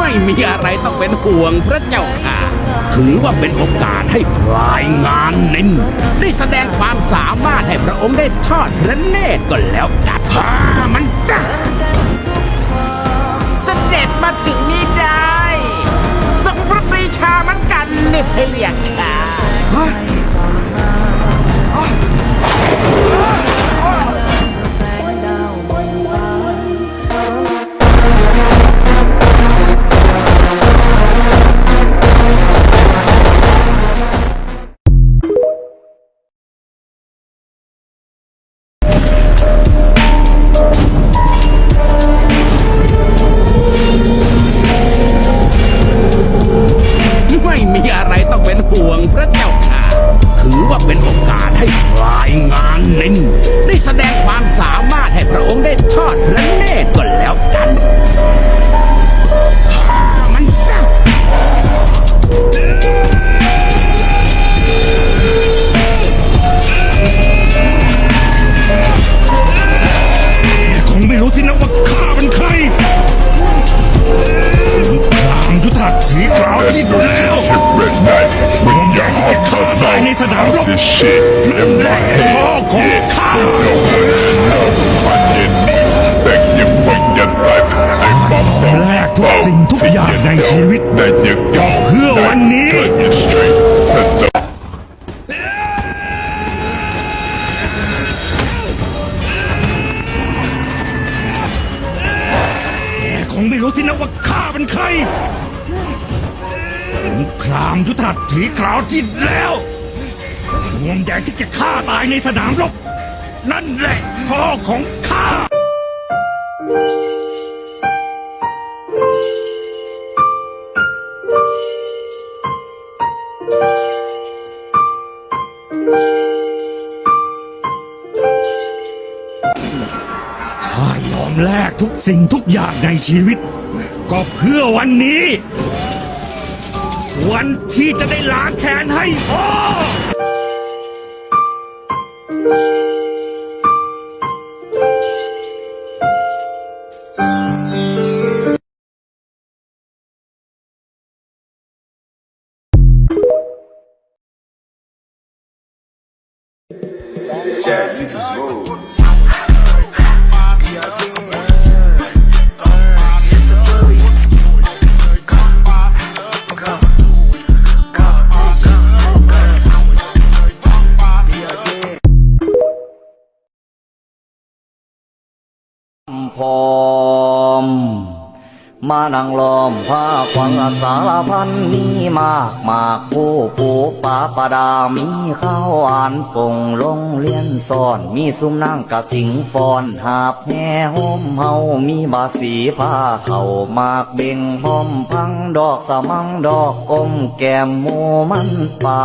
ไม่มีอะไรต้องเป็นห่วงพระเจ้าค่ะ ถือว่าเป็นโอกาสให้พลายงานนินได้แสดงความสามารถให้พระองค์ได้ทอดพระเนตรก็แล้วกันพามันจ้ะเสด็จมาถึงนี่ได้ส่งพระปรีชามันกันเนี่ยเรียกค่ะ ป็นห่วงพระเจ้าค่ะถือว่าเป็นโอกาสให้พลายงานนินได้แสดงความสามารถให้พระองค์ได้ทอดพระเนตรก็แล้วกันมันจ้ะคงไม่รู้สินะว่า สนามรบเล่มแรพ่อของข้า แลกทุกสิ่งทุกอย่างในชีวิตเพื่อวันนี้ แกคงไม่รู้สินะว่าข้าเป็นใคร สงครามยุทธหัตถีกล่าวจิตแล้ว หวงใหญ่ที่จะฆ่าตายในสนามรบ นั่นแหละพ่อของข้าข้ายอมแลกทุกสิ่งทุกอย่างในชีวิต ก็เพื่อวันนี้ วันที่จะได้ล้างแค้นให้พ่อ Jack, you too smooth.. พอม มานั่งล้อมผ้าควังอาสารพันมีมากมากผู้ปูปาประดามีข้าวอ่านปงโรงเรียนสอน มีซุ้มนั่งกะสิงฟอนหาบแห่โฮมเฮามีบาสีผ้าเข่ามากเบ่งพร้อมพังดอกสมังดอกอมแก้มหมูมันปา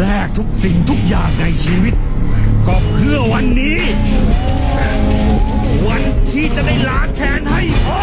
แลกทุกสิ่งทุกอย่างในชีวิต ก็เพื่อวันนี้ วันที่จะได้ล้างแค้นให้พ่อ